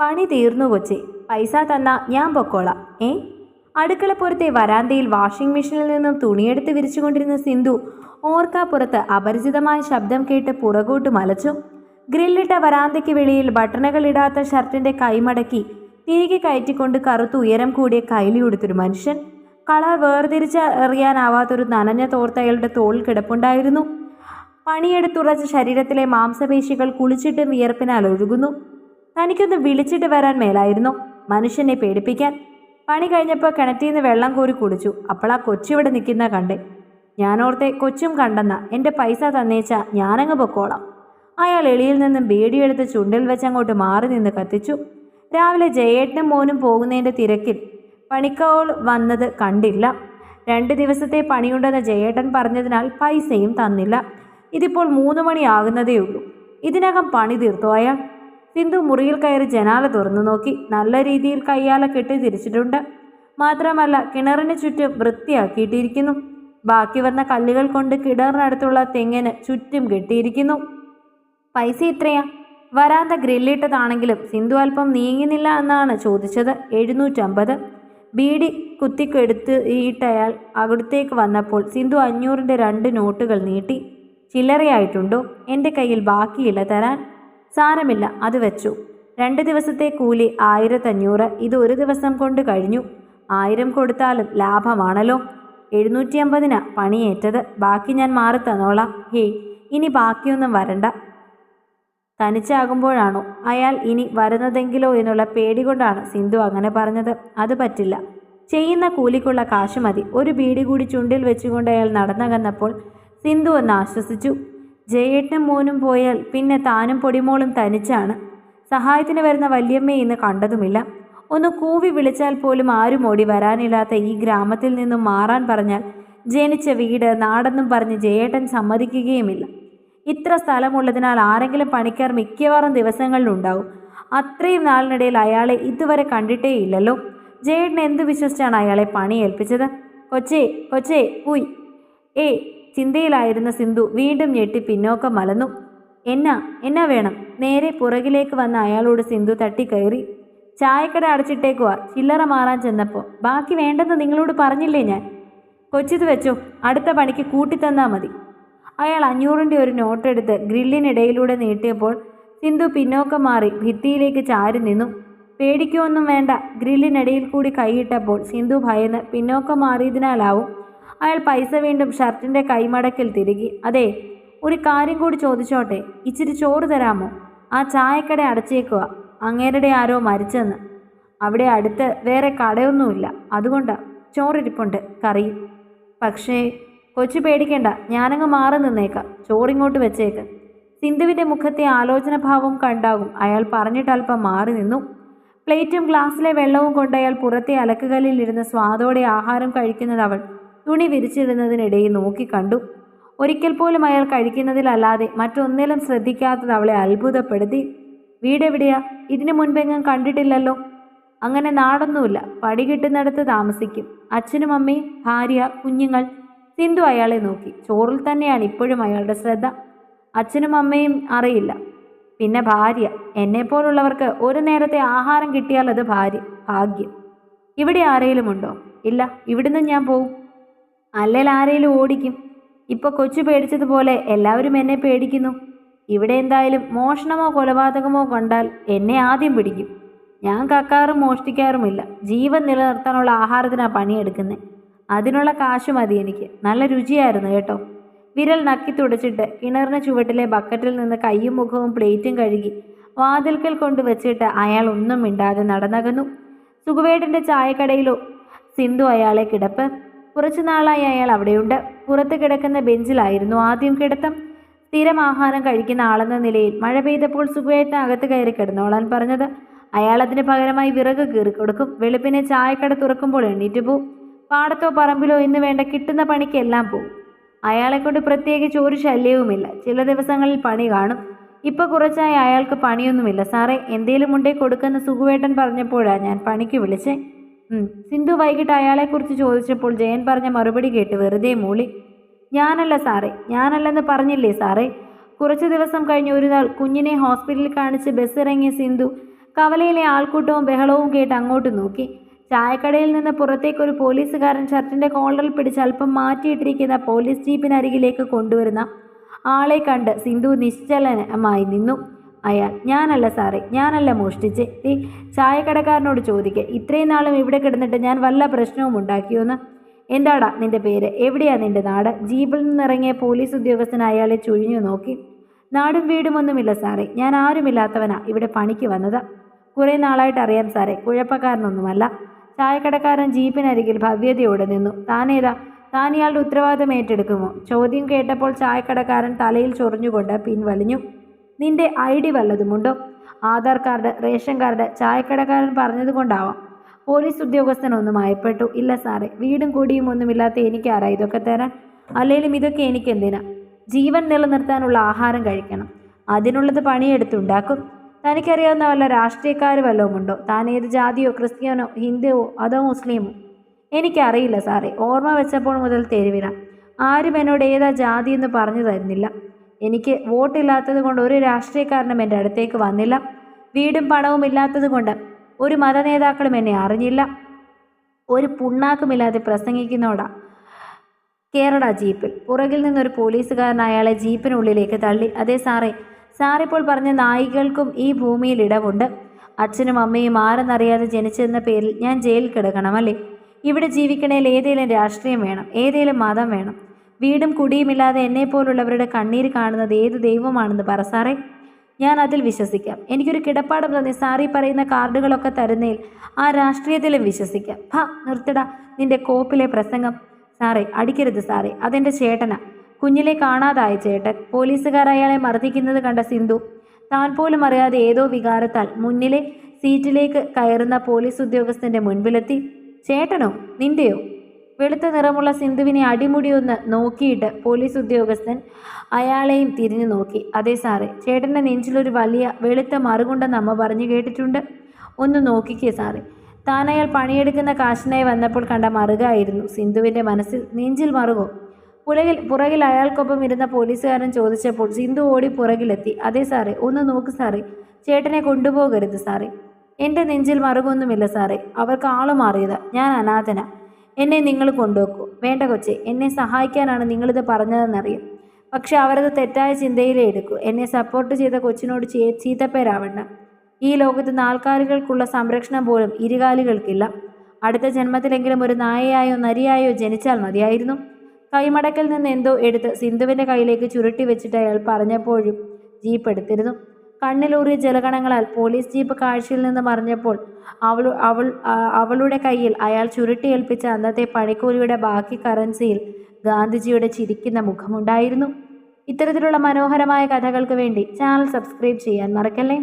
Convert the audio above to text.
പണി തീർന്നു കൊച്ചി. പൈസ തന്നാ ഞാൻ പൊക്കോളാം ഏ? അടുക്കളപ്പുറത്തെ വരാന്തയിൽ വാഷിംഗ് മെഷീനിൽ നിന്നും തുണിയെടുത്ത് വിരിച്ചുകൊണ്ടിരുന്ന സിന്ധു ഓർക്കാപ്പുറത്ത് അപരിചിതമായ ശബ്ദം കേട്ട് പുറകോട്ട് മലച്ചു. ഗ്രില്ലിട്ട വരാന്തയ്ക്ക് വെളിയിൽ ബട്ടണുകൾ ഇടാത്ത ഷർട്ടിന്റെ കൈമടക്കി തിരികെ കയറ്റിക്കൊണ്ട് കറുത്ത് ഉയരം കൂടിയ കൈലി കൊടുത്തൊരു മനുഷ്യൻ. കളർ വേർതിരിച്ചറിയാനാവാത്തൊരു നനഞ്ഞ തോർത്ത് അയാളുടെ തോളിൽ കിടപ്പുണ്ടായിരുന്നു. പണിയെടുത്തുറച്ച ശരീരത്തിലെ മാംസപേശികൾ കുളിച്ചിട്ടും വിയർപ്പിനാൽ ഒഴുകുന്നു. തനിക്കൊന്ന് വിളിച്ചിട്ട് വരാൻ മേലായിരുന്നു മനുഷ്യനെ പേടിപ്പിക്കാൻ. പണി കഴിഞ്ഞപ്പോൾ കിണറ്റിൽ നിന്ന് വെള്ളം കോരി കുടിച്ചു അപ്പോൾ അപ്പോളാ കൊച്ചിവിടെ നിൽക്കുന്ന കണ്ടേ ഞാനോർത്തെ കൊച്ചും കണ്ടെന്ന എന്റെ പൈസ തന്നേച്ച ഞാനങ്ങ് പൊക്കോളാം. അയാൾ എളിയിൽ നിന്നും ബീഡിയെടുത്ത് ചുണ്ടിൽ വെച്ചങ്ങോട്ട് മാറി നിന്ന് കത്തിച്ചു. രാവിലെ ജയേട്ടനും മോനും പോകുന്നതിന്റെ തിരക്കിൽ പണിക്കോൾ വന്നത് കണ്ടില്ല. രണ്ട് ദിവസത്തെ പണിയുണ്ടെന്ന് ജയേട്ടൻ പറഞ്ഞതിനാൽ പൈസയും തന്നില്ല. ഇതിപ്പോൾ മൂന്ന് മണിയാകുന്നതേ ഉള്ളൂ ഇതിനകം പണി തീർത്തു അയാൾ? സിന്ധു മുറിയിൽ കയറി ജനാല തുറന്നു നോക്കി. നല്ല രീതിയിൽ കയ്യാല കെട്ടി തിരിച്ചിട്ടുണ്ട് മാത്രമല്ല കിണറിന് ചുറ്റും വൃത്തിയാക്കിയിട്ടിരിക്കുന്നു. ബാക്കി വന്ന കല്ലുകൾ കൊണ്ട് കിണറിനടുത്തുള്ള തെങ്ങിന് ചുറ്റും കെട്ടിയിരിക്കുന്നു. പൈസ ഇത്രയാ? വരാന്ത ഗ്രില്ലിട്ടതാണെങ്കിലും സിന്ധു അല്പം നീങ്ങുന്നില്ല എന്നാണ് ചോദിച്ചത്. എഴുന്നൂറ്റമ്പത്. ബീഡി കുത്തിക്കെടുത്ത് ഇട്ടയാൾ അവിടത്തേക്ക് വന്നപ്പോൾ സിന്ധു അഞ്ഞൂറിന്റെ രണ്ട് നോട്ടുകൾ നീട്ടി. ചില്ലറയായിട്ടുണ്ടോ? എന്റെ കയ്യിൽ ബാക്കിയില്ല തരാൻ. സാരമില്ല അത് വെച്ചു. രണ്ട് ദിവസത്തെ കൂലി ആയിരത്തഞ്ഞൂറ് ഇത് ഒരു ദിവസം കൊണ്ട് കഴിഞ്ഞു. ആയിരം കൊടുത്താലും ലാഭമാണല്ലോ. എഴുന്നൂറ്റി അമ്പതിനാ പണിയേറ്റത്. ബാക്കി ഞാൻ മാറി തന്നോളാം. ഹേയ് ഇനി ബാക്കിയൊന്നും വരണ്ട. തനിച്ചാകുമ്പോഴാണോ? അയാൾ ഇനി വരുന്നതെങ്കിലോ എന്നുള്ള പേടി കൊണ്ടാണ് സിന്ധു അങ്ങനെ പറഞ്ഞത്. അത് പറ്റില്ല. ചെയ്യുന്ന കൂലിക്കുള്ള കാശ് മതി. ഒരു ബീഡി കൂടി ചുണ്ടിൽ വെച്ചുകൊണ്ട് അയാൾ നടന്നകന്നപ്പോൾ സിന്ധു ഒന്ന് ആശ്വസിച്ചു. ജയേട്ടനും മോനും പോയാൽ പിന്നെ താനും പൊടിമോളും തനിച്ചാണ്. സഹായത്തിന് വരുന്ന വല്യമ്മയെ ഇന്ന് കണ്ടതുമില്ല. ഒന്ന് കൂവി വിളിച്ചാൽ പോലും ആരും ഓടി വരാനില്ലാത്ത ഈ ഗ്രാമത്തിൽ നിന്നും മാറാൻ പറഞ്ഞാൽ ജനിച്ച വീട് നാടെന്നും പറഞ്ഞ് ജയേട്ടൻ സമ്മതിക്കുകയുമില്ല. ഇത്ര സ്ഥലമുള്ളതിനാൽ ആരെങ്കിലും പണിക്കാർ മിക്കവാറും ദിവസങ്ങളിലുണ്ടാവും. അത്രയും നാളിനിടയിൽ അയാളെ ഇതുവരെ കണ്ടിട്ടേ ഇല്ലല്ലോ ജയേട്ടൻ എന്ത് വിശ്വസിച്ചാണ് അയാളെ പണി ഏൽപ്പിച്ചത് കൊച്ചേ കൊച്ചേ ഉയ് ഏ ചിന്തയിലായിരുന്ന സിന്ധു വീണ്ടും ഞെട്ടി പിന്നോക്കം മലന്നു. എന്നാ എന്നാ വേണം? നേരെ പുറകിലേക്ക് വന്ന അയാളോട് സിന്ധു തട്ടിക്കയറി. ചായക്കട അടച്ചിട്ടേക്കുവാ ചില്ലറ മാറാൻ ചെന്നപ്പോൾ ബാക്കി വേണ്ടെന്ന് നിങ്ങളോട് പറഞ്ഞില്ലേ ഞാൻ? കൊച്ചിത് വെച്ചോ അടുത്ത പണിക്ക് കൂട്ടിത്തന്നാ മതി. അയാൾ അഞ്ഞൂറിന്റെ ഒരു നോട്ടെടുത്ത് ഗ്രില്ലിനിടയിലൂടെ നീട്ടിയപ്പോൾ സിന്ധു പിന്നോക്കം മാറി ഭിത്തിയിലേക്ക് ചാരി നിന്നു. പേടിക്കൊന്നും വേണ്ട ഗ്രില്ലിനിടയിൽ കൂടി കൈയിട്ടപ്പോൾ സിന്ധു ഭയന്ന് പിന്നോക്കം മാറിയതിനാലാവും. അയാൾ പൈസ വീണ്ടും ഷർട്ടിന്റെ കൈമടക്കിൽ തിരുകി. അതെ ഒരു കാര്യം കൂടി ചോദിച്ചോട്ടെ? ഇച്ചിരി ചോറ് തരാമോ? ആ ചായക്കട അടച്ചേക്കുക. അങ്ങേരുടെ ആരോ മരിച്ചെന്ന്. അവിടെ അടുത്ത് വേറെ കടയൊന്നുമില്ല. അതുകൊണ്ട് ചോറിരിപ്പുണ്ട് കറി. പക്ഷേ കൊച്ചു പേടിക്കണ്ട. ഞാനങ്ങ് മാറി നിന്നേക്കാം. ചോറിങ്ങോട്ട് വെച്ചേക്ക്. സിന്ധുവിന്റെ മുഖത്തെ ആലോചനഭാവം കണ്ടാകും. അയാൾ പറഞ്ഞിട്ടല്പം മാറി നിന്നു. പ്ലേറ്റും ഗ്ലാസ്സിലെ വെള്ളവും കൊണ്ട് അയാൾ പുറത്തെ അലക്കുകല്ലിൽ ഇരുന്ന് സ്വാദോടെ ആഹാരം കഴിക്കുന്നത് അവൾ തുണി വിരിച്ചിടുന്നതിനിടയിൽ നോക്കി കണ്ടു. ഒരിക്കൽ പോലും അയാൾ കഴിക്കുന്നതിലല്ലാതെ മറ്റൊന്നിലും ശ്രദ്ധിക്കാത്തത് അവളെ അത്ഭുതപ്പെടുത്തി. വീടെവിടെയാ? ഇതിനു മുൻപെങ്ങും കണ്ടിട്ടില്ലല്ലോ. അങ്ങനെ നാടൊന്നുമില്ല. പടി കിട്ടുന്നിടത്ത് താമസിക്കും. അച്ഛനും അമ്മയും ഭാര്യ കുഞ്ഞുങ്ങൾ. സിന്ധു അയാളെ നോക്കി. ചോറിൽ തന്നെയാണ് ഇപ്പോഴും അയാളുടെ ശ്രദ്ധ. അച്ഛനും അമ്മയും അറിയില്ല. പിന്നെ ഭാര്യ. എന്നെപ്പോലുള്ളവർക്ക് ഒരു നേരത്തെ ആഹാരം കിട്ടിയാൽ അത് ഭാര്യ. ഭാഗ്യം. ഇവിടെ ആരെങ്കിലും ഉണ്ടോ ഇല്ല. ഇവിടുന്ന് ഞാൻ പോവും. അല്ലെങ്കിൽ ആരെങ്കിലും ഓടിക്കും. ഇപ്പോൾ കൊച്ചു പേടിച്ചതുപോലെ എല്ലാവരും എന്നെ പേടിക്കുന്നു. ഇവിടെ എന്തായാലും മോഷണമോ കൊലപാതകമോ കണ്ടാൽ എന്നെ ആദ്യം പിടിക്കും. ഞാൻ കക്കാറും മോഷ്ടിക്കാറുമില്ല. ജീവൻ നിലനിർത്താനുള്ള ആഹാരത്തിനാണ് പണിയെടുക്കുന്നത് അതിനുള്ള കാശ് മതി എനിക്ക്. നല്ല രുചിയായിരുന്നു കേട്ടോ. വിരൽ നക്കി തുടച്ചിട്ട് കിണറിന് ചുവട്ടിലെ ബക്കറ്റിൽ നിന്ന് കൈയും മുഖവും പ്ലേറ്റും കഴുകി വാതിൽക്കൽ കൊണ്ടുവച്ചിട്ട് അയാൾ ഒന്നും മിണ്ടാതെ നടന്നകന്നു. സുഖവേട്ടന്റെ ചായക്കടയിലോ സിന്ധു അയാളെ കിടപ്പ്. കുറച്ചു നാളായി അയാൾ അവിടെയുണ്ട്. പുറത്ത് കിടക്കുന്ന ബെഞ്ചിലായിരുന്നു ആദ്യം കിടത്തം. സ്ഥിരം ആഹാരം കഴിക്കുന്ന ആളെന്ന നിലയിൽ മഴ പെയ്തപ്പോൾ സുഖമായിട്ട് അകത്ത് കയറി കിടന്നോളാൻ പറഞ്ഞത്. അയാൾ അതിന് പകരമായി വിറക് കീറി കൊടുക്കും. വെളുപ്പിനെ ചായക്കട തുറക്കുമ്പോൾ എണ്ണീറ്റ് പോവും. പാടത്തോ പറമ്പിലോ ഇന്ന് വേണ്ട കിട്ടുന്ന പണിക്കെല്ലാം പോവും. അയാളെക്കൊണ്ട് പ്രത്യേകിച്ച് ഒരു ശല്യവുമില്ല. ചില ദിവസങ്ങളിൽ പണി കാണും. ഇപ്പൊ കുറച്ചായി അയാൾക്ക് പണിയൊന്നുമില്ല. സാറേ എന്തേലും ഉണ്ടേ കൊടുക്കുന്ന സുഖുവേട്ടൻ പറഞ്ഞപ്പോഴാണ് ഞാൻ പണിക്ക് വിളിച്ചേ. സിന്ധു വൈകിട്ട് അയാളെക്കുറിച്ച് ചോദിച്ചപ്പോൾ ജയൻ പറഞ്ഞ മറുപടി കേട്ട് വെറുതെ മൂളി. ഞാനല്ല സാറേ ഞാനല്ലെന്ന് പറഞ്ഞില്ലേ സാറേ? കുറച്ച് ദിവസം കഴിഞ്ഞ് ഒരു നാൾ കുഞ്ഞിനെ ഹോസ്പിറ്റലിൽ കാണിച്ച് ബസ് ഇറങ്ങിയ സിന്ധു കവലയിലെ ആൾക്കൂട്ടവും ബഹളവും കേട്ട് അങ്ങോട്ട് നോക്കി. ചായക്കടയിൽ നിന്ന് പുറത്തേക്ക് ഒരു പോലീസുകാരൻ ഷർട്ടിന്റെ കോളറിൽ പിടിച്ച് അല്പം മാറ്റിയിട്ടിരിക്കുന്ന പോലീസ് ജീപ്പിനരികിലേക്ക് കൊണ്ടുവരുന്ന ആളെ കണ്ട് സിന്ധു നിശ്ചലനമായി നിന്നു. അയാൾ ഞാനല്ല സാറേ ഞാനല്ല മോഷ്ടിച്ച് ഈ ചായക്കടക്കാരനോട് ചോദിക്കുക ഇത്രയും നാളും ഇവിടെ കിടന്നിട്ട് ഞാൻ വല്ല പ്രശ്നവും ഉണ്ടാക്കിയോന്ന്? എന്താടാ നിന്റെ പേര്? എവിടെയാ നിന്റെ നാട്? ജീപ്പിൽ നിന്നിറങ്ങിയ പോലീസ് ഉദ്യോഗസ്ഥൻ അയാളെ ചുഴിഞ്ഞു നോക്കി. നാടും വീടും ഒന്നുമില്ല സാറേ ഞാൻ ആരുമില്ലാത്തവനാ ഇവിടെ പണിക്ക് വന്നത്. കുറേ നാളായിട്ട് അറിയാം സാറേ കുഴപ്പക്കാരനൊന്നുമല്ല. ചായക്കടക്കാരൻ ജീപ്പിനരികിൽ ഭവ്യതയോടെ നിന്നു. താനേതാ? താൻ ഇയാളുടെ ഉത്തരവാദിത്തം ഏറ്റെടുക്കുമോ? ചോദ്യം കേട്ടപ്പോൾ ചായക്കടക്കാരൻ തലയിൽ ചൊറിഞ്ഞുകൊണ്ട് പിൻവലിഞ്ഞു. നിന്റെ ഐ ഡി വല്ലതുമുണ്ടോ? ആധാർ കാർഡ് റേഷൻ കാർഡ് ചായക്കടക്കാരൻ പറഞ്ഞതുകൊണ്ടാവാം. പോലീസ് ഉദ്യോഗസ്ഥൻ ഒന്ന് മയപ്പെട്ടു ഇല്ല സാറേ വീടും കൂടിയും ഒന്നുമില്ലാത്ത എനിക്ക് ആരാ ഇതൊക്കെ തരാൻ. അല്ലെങ്കിലും ഇതൊക്കെ എനിക്ക് എന്തിനാ ജീവൻ നിലനിർത്താനുള്ള ആഹാരം കഴിക്കണം. അതിനുള്ളത് പണിയെടുത്തുണ്ടാക്കും. തനിക്കറിയാവുന്ന വല്ല രാഷ്ട്രീയക്കാർ വല്ലതും ഉണ്ടോ താൻ ഏത് ജാതിയോ ക്രിസ്ത്യാനോ ഹിന്ദുവോ അതോ മുസ്ലിമോ? എനിക്കറിയില്ല സാറേ. ഓർമ്മ വെച്ചപ്പോൾ മുതൽ തെരുവില. ആരും എന്നോട് ഏതാ ജാതി എന്ന് പറഞ്ഞു തരുന്നില്ല. എനിക്ക് വോട്ടില്ലാത്തത് കൊണ്ട് ഒരു രാഷ്ട്രീയക്കാരനും എന്റെ അടുത്തേക്ക് വന്നില്ല. വീടും പണവും ഇല്ലാത്തത് കൊണ്ട് ഒരു മതനേതാക്കളും എന്നെ അറിഞ്ഞില്ല. ഒരു പുണ്ണാക്കുമില്ലാതെ പ്രസംഗിക്കുന്നോടാ. കേരള ജീപ്പിൽ. പുറകിൽ നിന്നൊരു പോലീസുകാരൻ അയാളെ ജീപ്പിനുള്ളിലേക്ക് തള്ളി. അതേ സാറേ സാറിപ്പോൾ പറഞ്ഞ നായികൾക്കും ഈ ഭൂമിയിൽ ഇടവുണ്ട്. അച്ഛനും അമ്മയും ആരെന്നറിയാതെ ജനിച്ചെന്ന പേരിൽ ഞാൻ ജയിലിൽ കിടക്കണമല്ലേ? ഇവിടെ ജീവിക്കണേൽ ഏതെങ്കിലും രാഷ്ട്രീയം വേണം. ഏതെങ്കിലും മതം വേണം. വീടും കുടിയുമില്ലാതെ എന്നെപ്പോലുള്ളവരുടെ കണ്ണീർ കാണുന്നത് ഏത് ദൈവമാണെന്ന് പറ സാറേ. ഞാൻ അതിൽ വിശ്വസിക്കാം. എനിക്കൊരു കിടപ്പാടം തന്നെ സാറി പറയുന്ന കാർഡുകളൊക്കെ തരുന്നതിൽ ആ രാഷ്ട്രീയത്തിലും വിശ്വസിക്കാം. ഭ നിർത്തട. നിന്റെ കോപ്പിലെ പ്രസംഗം. സാറേ അടിക്കരുത് സാറേ. അതെന്റെ ചേട്ടനാ. കുഞ്ഞിലെ കാണാതായ ചേട്ടൻ. പോലീസുകാർ അയാളെ മർദ്ദിക്കുന്നത് കണ്ട സിന്ധു. താൻ പോലും അറിയാതെ ഏതോ വികാരത്താൽ മുന്നിലെ സീറ്റിലേക്ക് കയറുന്ന പോലീസ് ഉദ്യോഗസ്ഥന്റെ മുൻപിലെത്തി. ചേട്ടനോ? നിന്റെയോ? വെളുത്ത നിറമുള്ള സിന്ധുവിനെ അടിമുടിയൊന്ന് നോക്കിയിട്ട് പോലീസ് ഉദ്യോഗസ്ഥൻ അയാളെയും തിരിഞ്ഞു നോക്കി. അതെ സാറേ ചേട്ടന്റെ നെഞ്ചിലൊരു വലിയ വെളുത്ത മറുകുണ്ടെന്ന് അമ്മ പറഞ്ഞു കേട്ടിട്ടുണ്ട്. ഒന്ന് നോക്കിക്കേ സാറേ. താൻ അയാൾ പണിയെടുക്കുന്ന കാശിനായി വന്നപ്പോൾ കണ്ട മറുകായിരുന്നു. സിന്ധുവിന്റെ മനസ്സിൽ നെഞ്ചിൽ മറുകോ? പുറകിൽ പുറകിൽ അയാൾക്കൊപ്പം ഇരുന്ന പോലീസുകാരൻ ചോദിച്ചപ്പോൾ സിന്ധു ഓടി പുറകിലെത്തി. അതേ സാറേ ഒന്ന് നോക്ക് സാറേ. ചേട്ടനെ കൊണ്ടുപോകരുത് സാറേ. എന്റെ നെഞ്ചിൽ മറുകൊന്നുമില്ല സാറേ. അവർക്ക് ആൾ മാറിയതാ. ഞാൻ അനാഥന. എന്നെ നിങ്ങൾ കൊണ്ടുവെക്കൂ. വേണ്ട കൊച്ചെ എന്നെ സഹായിക്കാനാണ് നിങ്ങളിത് പറഞ്ഞതെന്നറിയും. പക്ഷെ അവരത് തെറ്റായ ചിന്തയിലേ എടുക്കൂ. എന്നെ സപ്പോർട്ട് ചെയ്ത കൊച്ചിനോട് ചീ ചീത്തപ്പേരാവണ്ട. ഈ ലോകത്ത് നാൽക്കാലികൾക്കുള്ള സംരക്ഷണം പോലും ഇരുകാലികൾക്കില്ല. അടുത്ത ജന്മത്തിലെങ്കിലും ഒരു നായയായോ നരിയായോ ജനിച്ചാൽ മതിയായിരുന്നു. കൈമടക്കിൽ നിന്ന് എന്തോ എടുത്ത് സിന്ധുവിന്റെ കയ്യിലേക്ക് ചുരുട്ടി വെച്ചിട്ട് അയാൾ പറഞ്ഞപ്പോഴും ജീപ്പ് എടുത്തിരുന്നു. കണ്ണിലൂറിയ ജലഗണങ്ങളാൽ പോലീസ് ജീപ്പ് കാഴ്ചയിൽ നിന്ന് മറിഞ്ഞപ്പോൾ അവൾ അവൾ അവളുടെ കയ്യിൽ അയാൾ ചുരുട്ടി ഏൽപ്പിച്ച അന്നത്തെ പണിക്കൂലിയുടെ ബാക്കി കറൻസിയിൽ ഗാന്ധിജിയുടെ ചിരിക്കുന്ന മുഖമുണ്ടായിരുന്നു. ഇത്തരത്തിലുള്ള മനോഹരമായ കഥകൾക്ക് വേണ്ടി ചാനൽ സബ്സ്ക്രൈബ് ചെയ്യാൻ മറക്കല്ലേ?